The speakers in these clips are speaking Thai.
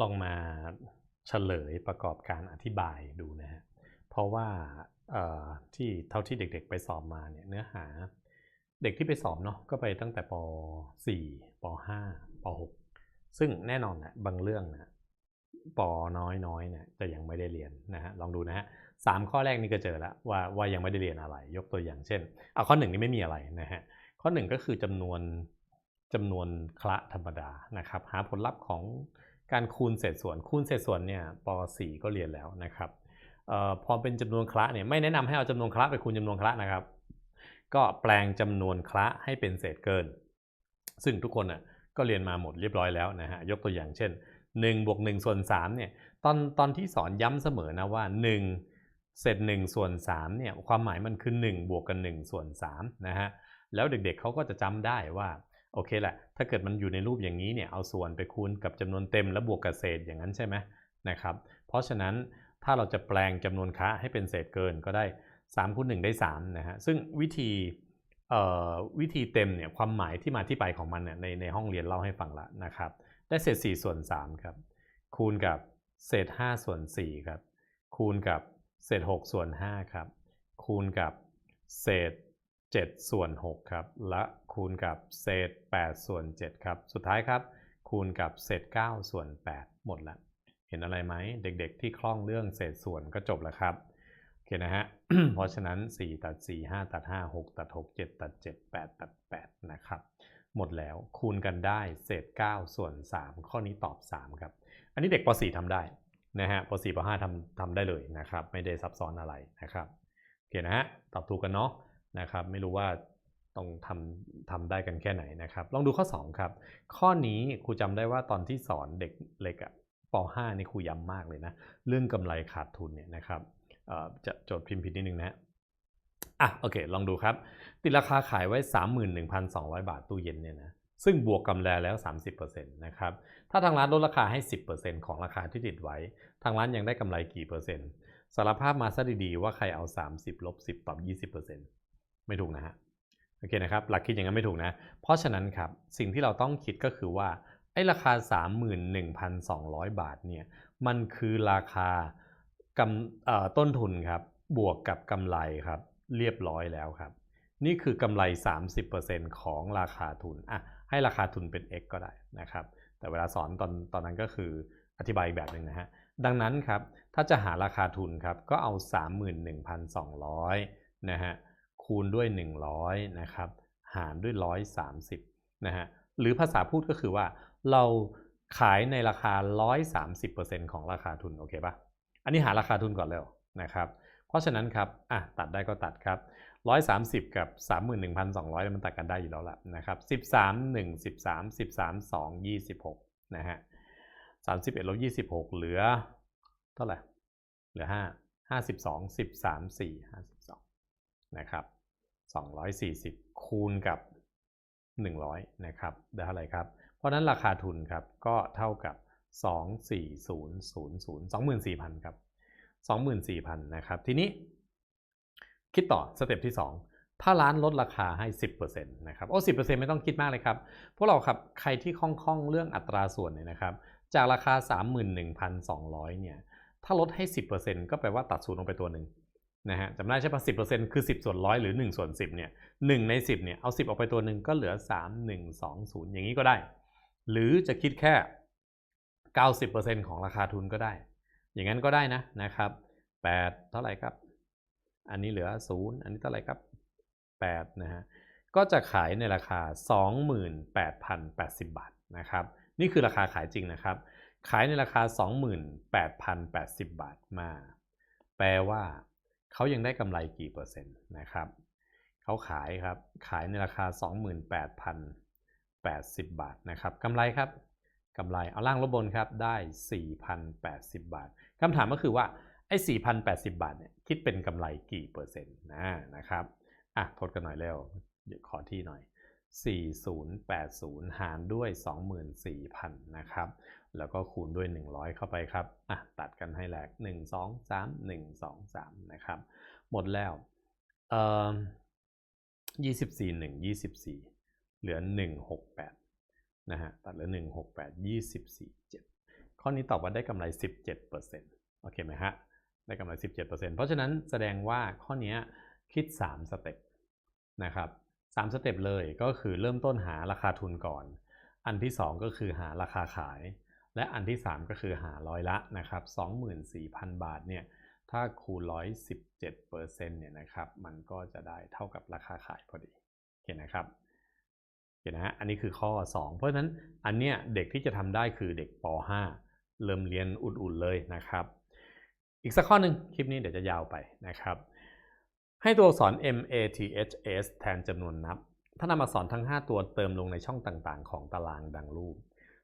ลองมาเฉลยประกอบการอธิบายดูนะฮะ เพราะว่าที่เท่าที่เด็กๆไปสอบมาเนี่ยเนื้อหาเด็กที่ไปสอบเนาะก็ไปตั้งแต่ป .4 ป .5 ป .6 ซึ่งแน่นอนนะบางเรื่องนะปน้อยน้อยๆเนี่ยจะยังไม่ได้เรียนนะฮะลองดูนะฮะสามข้อแรกนี่ก็เจอแล้วว่าว่ายังไม่ได้เรียนอะไร ยกตัวอย่างเช่นเอาข้อหนึ่งนี่ไม่มีอะไรนะฮะข้อหนึ่งก็คือจำนวนจำนวนคละธรรมดานะครับ หาผลลัพธ์ของ การคูณเศษส่วน คูณเศษส่วนเนี่ยป .4 ก็เรียนแล้วนะครับออพอเป็นจำนวนคละเนี่ยไม่แนะนำให้เอาจำนวนคละไปคูณจำนวนคละนะครับ ก็แปลงจำนวนคละให้เป็นเศษเกิน ซึ่งทุกคนอะก็เรียนมาหมดเรียบร้อยแล้วนะฮะยกตัวอย่างเช่น1บวก1ส่วน3เนี่ยตอนตอนที่สอนย้ำเสมอนะว่า 1 เศษ1ส่วน3เนี่ยความหมายมันคือ 1 บวกกัน1ส่วน3นะฮะแล้วเด็กๆเขาก็จะจำได้ว่า โอเคแหละ ถ้าเกิดมันอยู่ในรูปอย่างนี้เนี่ยเอาส่วนไปคูณกับจำนวนเต็มแล้วบวกกับเศษอย่างนั้นใช่ไหมนะครับ เพราะฉะนั้นถ้าเราจะแปลงจำนวนคละให้เป็นเศษเกินก็ได้3คูณ1ได้3นะฮะ ซึ่งวิธีวิธีเต็มเนี่ยความหมายที่มาที่ไปของมันเนี่ยในในห้องเรียนเล่าให้ฟังละนะครับ ได้เศษ 4 ส่วน3ครับ คูณกับเศษ 5 ส่วน4ครับ คูณกับเศษ 6 ส่วน5ครับ คูณกับเศษ 7 ส่วน 6 ครับ และคูณกับเศษ 8 ส่วน 7 ครับ สุดท้ายครับ คูณกับเศษ 9 ส่วน 8 หมดแล้วเห็นอะไรไหม เด็กๆ ที่คล่องเรื่องเศษส่วนก็จบแล้วครับ โอเคนะฮะ เพราะฉะนั้น 4 ตัด 4 5 ตัด 5 6 ตัด 6 7 ตัด 7 8 ตัด 8 นะครับ หมดแล้ว คูณกันได้เศษ 9 ส่วน 3 ข้อนี้ตอบ 3 ครับ อันนี้เด็กป .4 ทำได้นะฮะป .4 ป .5 ทำทำได้เลยนะครับ ไม่ได้ซับซ้อนอะไรนะครับ โอเคนะฮะ ตอบถูกกันเนาะ นะครับไม่รู้ว่าต้องทำทำได้กันแค่ไหนนะครับ ลองดูข้อ 2 ครับ ข้อนี้ครูจำได้ว่าตอนที่สอนเด็กเล็กอะป .5 นี่ครูย้ำมากเลยนะ เรื่องกำไรขาดทุนเนี่ยนะครับจะจทย์พิมพ์ผิดนิดนึงนะอะโอเค ลองดูครับ ติดราคาขายไว้ 31,200 บาทตู้เย็นเนี่ยนะซึ่งบวกกำไรแล้ว 30%นะครับ ถ้าทางร้านลดราคาให้ 10%ของราคาที่ติดไว้ ทางร้านยังได้กำไรกี่เปอร์เซ็นต์สารภาพมาซะดีๆว่าใครเอา 30ลบ10ตอบ20% ไม่ถูกนะฮะโอเคนะครับหลักคิดอย่างนั้นไม่ถูกนะ เพราะฉะนั้นครับสิ่งที่เราต้องคิดก็คือว่าไอ้ราคา 31,200 บาทเนี่ยมันคือราคากำต้นทุนครับบวกกับกำไรครับเรียบร้อยแล้วครับ นี่คือกำไร 30%ของราคาทุนอะให้ราคาทุนเป็น x ก็ได้นะครับ แต่เวลาสอนตอนตอนนั้นก็คืออธิบายอีกแบบหนึ่งนะฮะดังนั้นครับถ้าจะหาราคาทุนครับก็เอา 31,200นะฮะ คูณด้วย 100นะครับหารด้วย 130นะฮะหรือภาษาพูดก็คือว่าเราขายในราคา 130%ของราคาทุนโอเคปะอันนี้หาราคาทุนก่อนเร็วนะครับเพราะฉะนั้นครับอะตัดได้ก็ตัดครับ 130 กับ 31,200 มันตัดกันได้อยู่แล้วล่ะนะครับ13 1 13 13 2 26นะฮะ31ลบ26 เหลือเท่าไหร่เหลือ 5 52 13 4 52นะครับ 240 คูณกับ 100 นะครับ ได้เท่าไหร่ครับ เพราะนั้นราคาทุนครับ ก็เท่ากับ 24000 24,000 ครับ 24,000 นะครับ ทีนี้ คิดต่อสเต็ปที่ 2 ถ้าร้านลดราคาให้ 10%นะครับ โอ้ 10%ไม่ต้องคิดมากเลยครับ พวกเราครับ ใครที่คล่องๆ เรื่องอัตราส่วนเนี่ยนะครับ จากราคา 31,200 เนี่ย ถ้าลดให้ 10%ก็แปลว่าตัดศูนย์ลงไปตัวหนึ่ง นะฮะจำได้ใช่ปะ10%คือ 10 ส่วนร้อยหรือ 1 ส่วน 10เนี่ย1ใน 10เนี่ยเอา 10 ออกไปตัวหนึ่งก็เหลือ 3 1 2 0 อย่างนี้ก็ได้ หรือจะคิดแค่ 90%ของราคาทุนก็ได้ อย่างนั้นก็ได้นะนะครับ8เท่าไหร่ครับ อันนี้เหลือ 0 อันนี้เท่าไหร่ครับ8นะฮะก็จะขายในราคา 28,080 บาทนะครับนี่คือราคาขายจริงนะครับ ขายในราคา 28,080 บาทมา แปลว่า เขายังได้กำไรกี่เปอร์เซ็นต์นะครับเขาขายครับ ขายในราคา 28,080 บาทนะครับกำไรครับกำไรเอาล่างลบบนครับได้ 4,080 บาทคำถามก็คือว่าไอ้4,080 บาทเนี่ยคิดเป็นกำไรกี่เปอร์เซ็นต์นะนะครับอะทดกันหน่อยเร็วเดี๋ยวขอที่หน่อย 4080 หารด้วย 24,000 นะครับ แล้วก็คูณด้วย 100 เข้าไปครับอะตัดกันให้แหลก 1 2 3 1 2 3 นะครับ หมดแล้วเอ่อ24 1 24 เหลือ 168 นะฮะ ตัดเหลือ 1 6 8 24 7 ข้อนี้ตอบว่าได้กำไร 17%โอเคไหมฮะ ได้กำไร 17%เพราะฉะนั้นแสดงว่าข้อนี้คิด 3 สเต็ปนะครับ 3สเต็ปเลยก็คือเริ่มต้นหาราคาทุนก่อน อันที่ 2 ก็คือหาราคาขาย และอันที่ 3 ก็คือหาร้อยละนะครับ24,000 บาทเนี่ยถ้าคูณ117%เนี่ยนะครับมันก็จะได้เท่ากับราคาขายพอดีโอเคนะครับโอเคนะฮะอันนี้คือข้อ 2 เพราะฉะนั้นอันเนี้ยเด็กที่จะทำได้คือเด็กป .5 เริ่มเรียนอุ่นๆเลยนะครับ อีกสักข้อหนึ่งคลิปนี้เดี๋ยวจะยาวไปนะครับ ให้ตัวอักษร M A T H S แทนจำนวนนับ ถ้านำอักษรทั้ง 5 ตัวเติมลงในช่องต่างๆ ของตารางดังรูป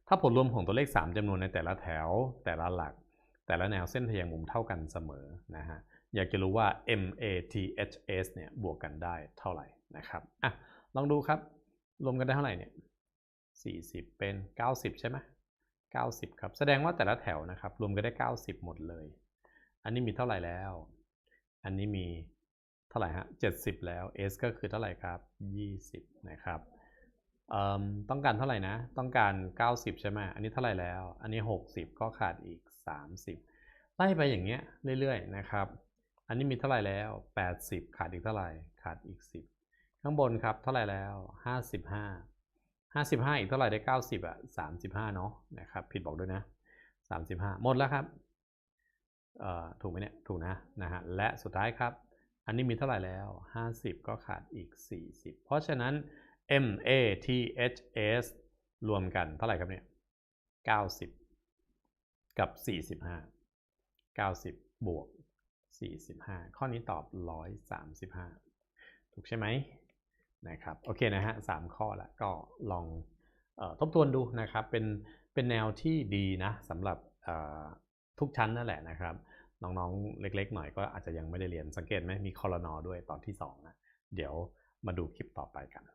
ถ้าผลรวมของตัวเลข 3จำนวนในแต่ละแถว แต่ละหลัก แต่ละแนวเส้นทแยงมุมเท่ากันเสมอนะฮะ อยากจะรู้ว่า M A T H S เนี่ยบวกกันได้เท่าไหร่นะครับ อะ ลองดูครับ รวมกันได้เท่าไหร่เนี่ย 40 เป็น 90 ใช่ไหม90 ครับ แสดงว่าแต่ละแถวนะครับ รวมกันได้ 90 หมดเลย อันนี้มีเท่าไหร่แล้ว อันนี้มี ท่าไหร่ฮะ 70 แล้ว S ก็คือเท่าไหร่ครับ 20 นะครับต้องการเท่าไหร่นะ ต้องการ 90 ใช่ไหมอันนี้เท่าไหร่แล้ว อันนี้ 60 ก็ขาดอีก 30 ไล่ไปอย่างเงี้ยเรื่อยๆนะครับ อันนี้มีเท่าไหร่แล้ว 80 ขาดอีกเท่าไหร่ ขาดอีก 10 ข้างบนครับ เท่าไหร่แล้ว 55 55 อีกเท่าไหร่ได้ 90 อะ 35 เนาะนะครับ ผิดบอกด้วยนะ 35 หมดแล้วครับถูกไหมเนี่ย ถูกนะ นะฮะ และสุดท้ายครับ อันนี้มีเท่าไหร่แล้ว 50 ก็ขาดอีก 40 เพราะฉะนั้น M A T H S รวมกันเท่าไหร่ครับเนี่ย 90 กับ 45 90 บวก 45 ข้อนี้ตอบ 135 ถูกใช่ไหมนะครับ โอเคนะฮะ 3 ข้อละก็ลองออทบทวนดูนะครับ เป็น เป็นแนวที่ดีนะสำหรับทุกชั้นนั่นแหละนะครับ น้องๆ เล็ก ๆ หน่อยก็อาจจะยังไม่ได้เรียนสังเกตไหมมีคอรนอด้วยตอนที่2นะเดี๋ยวมาดูคลิปต่อไปกัน